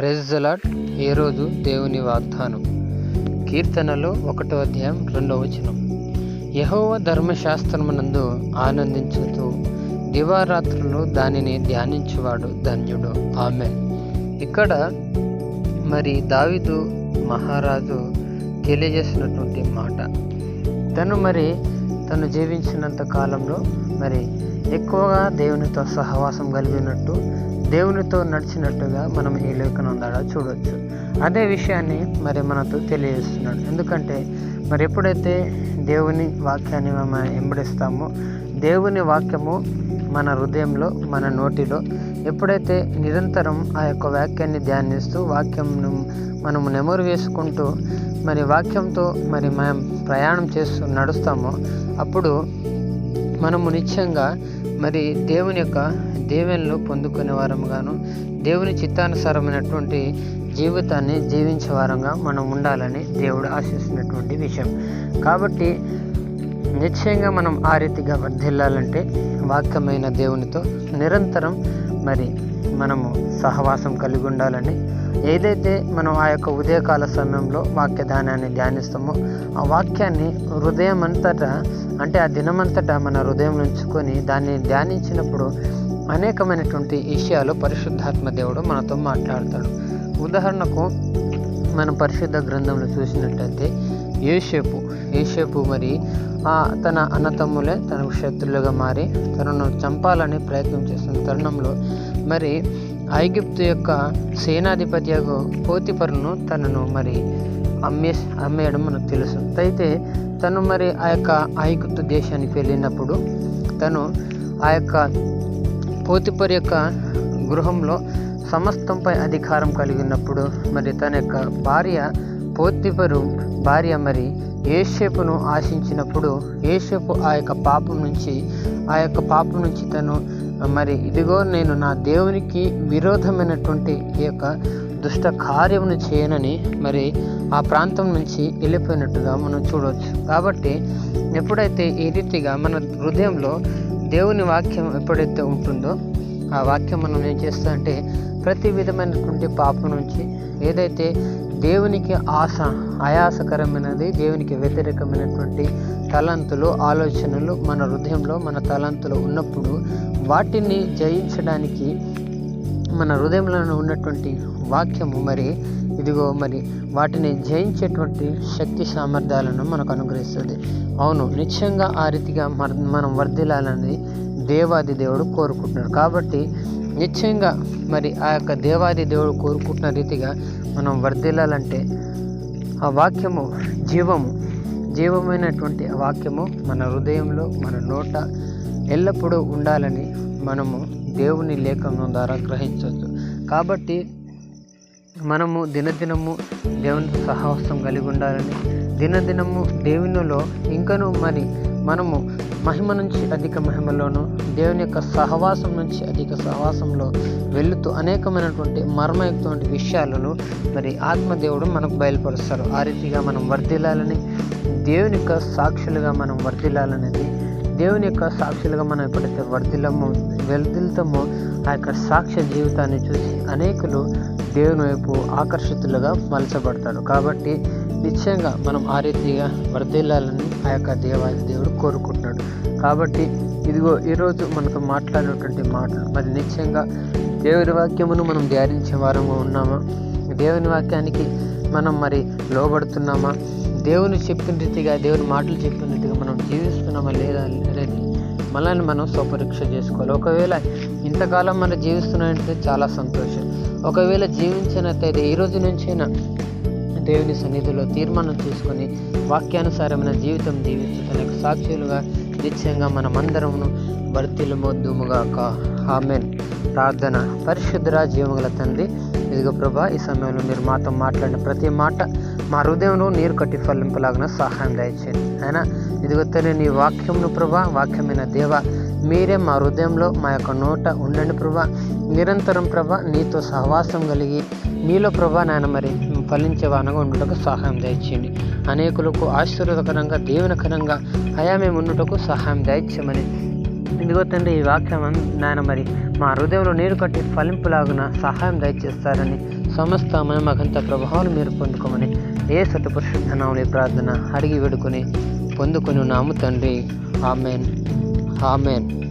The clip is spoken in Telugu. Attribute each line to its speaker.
Speaker 1: ప్రెజ్ అలాట్ ఏ రోజు దేవుని వాగ్దానం? కీర్తనలో ఒకటో అధ్యాయం రెండవ వచనం. యహోవ ధర్మశాస్త్రమునందు ఆనందించుతూ దివారాత్రులు దానిని ధ్యానించువాడు ధన్యుడు. ఆమె ఇక్కడ మరి దావిదు మహారాజు తెలియజేసినటువంటి మాట. తను మరి తను జీవించినంత కాలంలో మరి ఎక్కువగా దేవునితో సహవాసం కలిగినట్టు దేవునితో నడిచినట్టుగా మనం ఈ లేఖనం ద్వారా చూడవచ్చు అదే విషయాన్ని మరి మనతో తెలియజేస్తున్నాడు. ఎందుకంటే మరి ఎప్పుడైతే దేవుని వాక్యాన్ని మనం ఎంబడిస్తామో దేవుని వాక్యము మన హృదయంలో మన నోటిలో ఎప్పుడైతే నిరంతరం ఆ యొక్క వాక్యాన్ని ధ్యానిస్తూ వాక్యంను మనము నెమరు వేసుకుంటూ మరి వాక్యంతో మరి మనం ప్రయాణం చేస్తూ నడుస్తామో అప్పుడు మనము నిత్యంగా మరి దేవుని యొక్క దేవునిలో పొందుకునే వారముగాను దేవుని చిత్తానుసారమైనటువంటి జీవితాన్ని జీవించే వారంగా మనం ఉండాలని దేవుడు ఆశిస్తున్నటువంటి విషయం. కాబట్టి నిశ్చయంగా మనం ఆ రీతిగా వర్ధిల్లాలంటే వాక్యమైన దేవునితో నిరంతరం మరి మనము సహవాసం కలిగి ఉండాలని ఏదైతే మనం ఆ యొక్క ఉదయకాల సమయంలో వాక్యధానాన్ని ధ్యానిస్తామో ఆ వాక్యాన్ని హృదయం అంతటా అంటే ఆ దినమంతటా మన హృదయం ఉంచుకొని దాన్ని ధ్యానించినప్పుడు అనేకమైనటువంటి విషయాలు పరిశుద్ధాత్మ దేవుడు మనతో మాట్లాడతాడు. ఉదాహరణకు మనం పరిశుద్ధ గ్రంథంలో చూసినట్టయితే ఏషేపు ఏషేపు మరి ఆ తన అన్నతమ్ములే తనకు శత్రులుగా మారి తనను చంపాలని ప్రయత్నం చేస్తున్న తరుణంలో మరి ఐగిప్తు యొక్క సేనాధిపతి పోతిపరును తనను మరి అమ్మే అమ్మేయడం మనకు తెలుసు. అయితే తను మరి ఆ యొక్క ఐగుప్తు దేశానికి వెళ్ళినప్పుడు తను ఆ యొక్క పోతిపర్ యొక్క గృహంలో సమస్తంపై అధికారం కలిగినప్పుడు మరి తన యొక్క భార్య పోతిపరు భార్య మరి ఏషేపును ఆశించినప్పుడు ఏషేపు ఆ యొక్క పాపం నుంచి ఆ యొక్క పాపం నుంచి తను మరి ఇదిగో నేను నా దేవునికి విరోధమైనటువంటి ఈ యొక్క దుష్ట కార్యమును చేయనని మరి ఆ ప్రాంతం నుంచి వెళ్ళిపోయినట్టుగా మనం చూడవచ్చు. కాబట్టి ఎప్పుడైతే ఈ రీతిగా మన హృదయంలో దేవుని వాక్యం ఎప్పుడైతే ఉంటుందో ఆ వాక్యం మనం ఏం చేస్తా అంటే ప్రతి విధమైనటువంటి పాపం నుంచి ఏదైతే దేవునికి ఆశ ఆయాసకరమైనది దేవునికి వ్యతిరేకమైనటువంటి తలంతులు ఆలోచనలు మన హృదయంలో మన తలంతులు ఉన్నప్పుడు వాటిని జయించడానికి మన హృదయంలో ఉన్నటువంటి వాక్యము మరి ఇదిగో మరి వాటిని జయించేటువంటి శక్తి సామర్థ్యాలను మనకు అనుగ్రహిస్తుంది. అవును నిశ్చయంగా ఆ రీతిగా మనం వర్ధిల్లాలని దేవాది దేవుడు కోరుకుంటున్నాడు. కాబట్టి నిశ్చయంగా మరి ఆ యొక్క దేవాది దేవుడు కోరుకుంటున్న రీతిగా మనం వర్ధిల్లాలంటే ఆ వాక్యము జీవము జీవమైనటువంటి ఆ వాక్యము మన హృదయంలో మన నోట ఎల్లప్పుడూ ఉండాలని మనము దేవుని లేఖనం ద్వారా గ్రహించవచ్చు. కాబట్టి మనము దినదినము దేవుని సహవాసం కలిగి ఉండాలని దినదినము దేవునిలో ఇంకను మరి మనము మహిమ నుంచి అధిక మహిమలోను దేవుని యొక్క సహవాసం నుంచి అధిక సహవాసంలో వెళుతూ అనేకమైనటువంటి మర్మయుక్తమైన విషయాలను మరి ఆత్మదేవుడు మనకు బయలుపరుస్తారు. ఆ రీతిగా మనం వర్ధిల్లాలని దేవుని యొక్క సాక్షులుగా మనం వర్ధిల్లాలనేది దేవుని యొక్క సాక్షులుగా మనం ఎప్పుడైతే వర్ధిల్లము వెళ్తామో ఆ యొక్క సాక్ష్య జీవితాన్ని చూసి అనేకులు దేవుని వైపు ఆకర్షితులుగా మలచబడతారు. కాబట్టి నిశ్చయంగా మనం ఆ రీతిగా వర్ధిల్లాలని ఆ యొక్క దేవాది దేవుడు కోరుకుంటున్నాడు. కాబట్టి ఇదిగో ఈరోజు మనతో మాట్లాడినటువంటి మాటలు. మరి నిశ్చయంగా దేవుని వాక్యమును మనం ధ్యానించే వారంగా ఉన్నామా? దేవుని వాక్యానికి మనం మరి లోబడుతున్నామా? దేవుని చెప్పిన రీతిగా దేవుని మాటలు చెప్పిన రీతిగా మనం జీవిస్తున్నామా లేదా అనేది మనల్ని మనం స్వపరీక్ష చేసుకోవాలి. ఒకవేళ ఇంతకాలం మనం జీవిస్తున్నామంటే చాలా సంతోషం. ఒకవేళ జీవించినట్టయితే ఈ రోజు నుంచైనా దేవుని సన్నిధిలో తీర్మానం తీసుకొని వాక్యానుసారమైన జీవితం జీవిస్తూ సాక్షులుగా నిశ్చయంగా మనమందరమును వర్తిలమొద్దుముగాక ఆమెన్. ప్రార్థన. పరిశుద్ధర జీవముల తండ్రి ఇదిగో ప్రభా ఈ సమయంలో మీరు మాతో మాట్లాడిన ప్రతి మాట మా హృదయంలో నీరు కట్టి ఫలింపలాగిన సహాయం దయచేయండి. ఆయన ఇదిగో తల్లి నీ వాక్యంను ప్రభా వాక్యమైన దేవ మీరే మా హృదయంలో మా యొక్క నోట ఉండండి ప్రభా. నిరంతరం ప్రభా నీతో సహవాసం కలిగి నీలో ప్రభా నాయన మరి ఫలించే వానగా సహాయం దయచేయండి. అనేకులకు ఆశీర్వదకరంగా దీవెనకరంగా అయా మేము ఉండటకు సహాయం దయచేయమని ఇదిగో తండ్రి ఈ వాక్యం నాయన మరి. మా హృదయంలో నీరు కట్టి ఫలింపులాగున సహాయం దయచేస్తారని సమస్త మహిమగంత ప్రభావాలు మీరు పొందుకోమని ఏ సత ప్రార్థన అడిగి వేడుకొని పొందుకొని నాము తండ్రి. ఆమెన్. ఆమెన్.